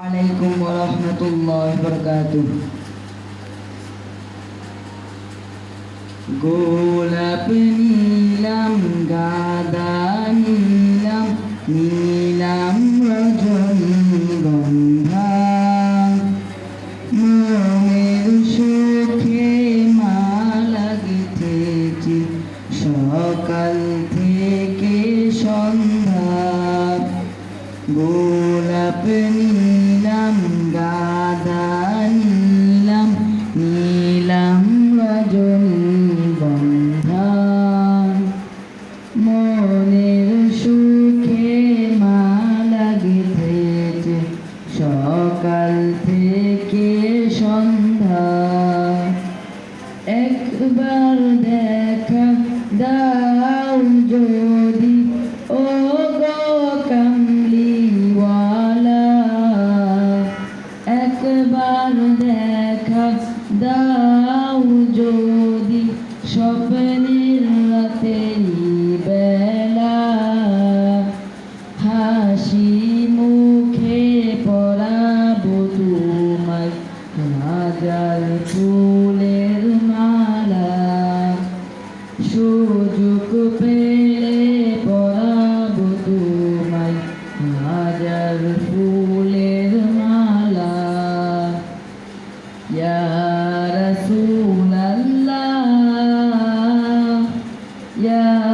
আলাইকুম রাহমাতুল্লাহি গোলাপ নীলাম গাদা নীলাম নীলাম রজনীগন্ধা মনের সুখে মালা গেথেছি সকাল থেকে সন্ধ্যা। গোলাপ নীলাম সকাল থেকে সন্ধ্যা। একবার দেখা দাও যদি ও কামলিওয়ালা। একবার দেখা দাও যদি স্বপ্নের ফুলের মালা সুযোগ পেলে পরাবো তোমায়। হাজার ফুলের মালা ইয়া রাসূলাল্লাহ ইয়া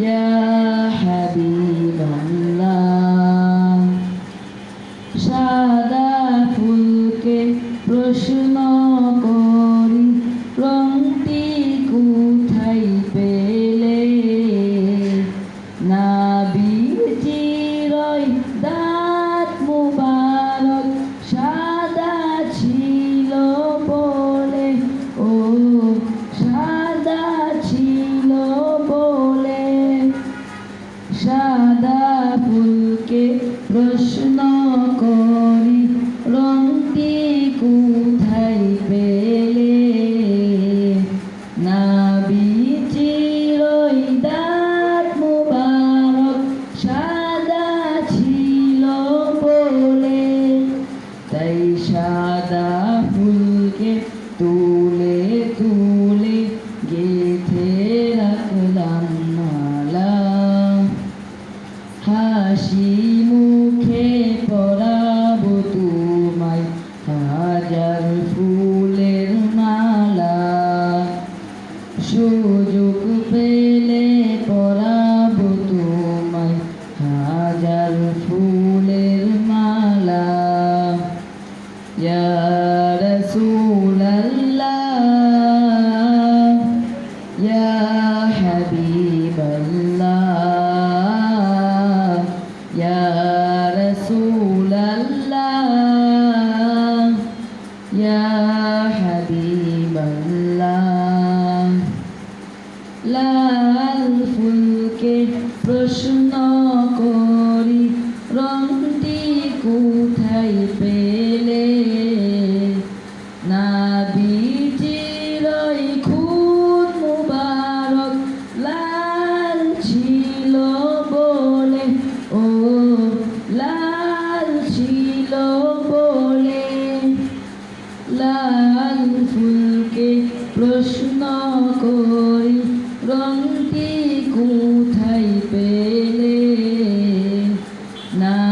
ইয়া সাদা ফুলকে প্রশ্ন করি, রংটি কোথায় পেলে? নাবিজির ওই দাঁত মুবারক, সাদা ছিল বলে। তাই সাদা ফুলকে তুলে প্রশ্ন করি, রংটি কোথায় পেলে? নাবিজির ওই খুন মুবারক লাল ছিল বলে, ও লাল ছিল বলে। লাল ফুলকে প্রশ্ন করি No.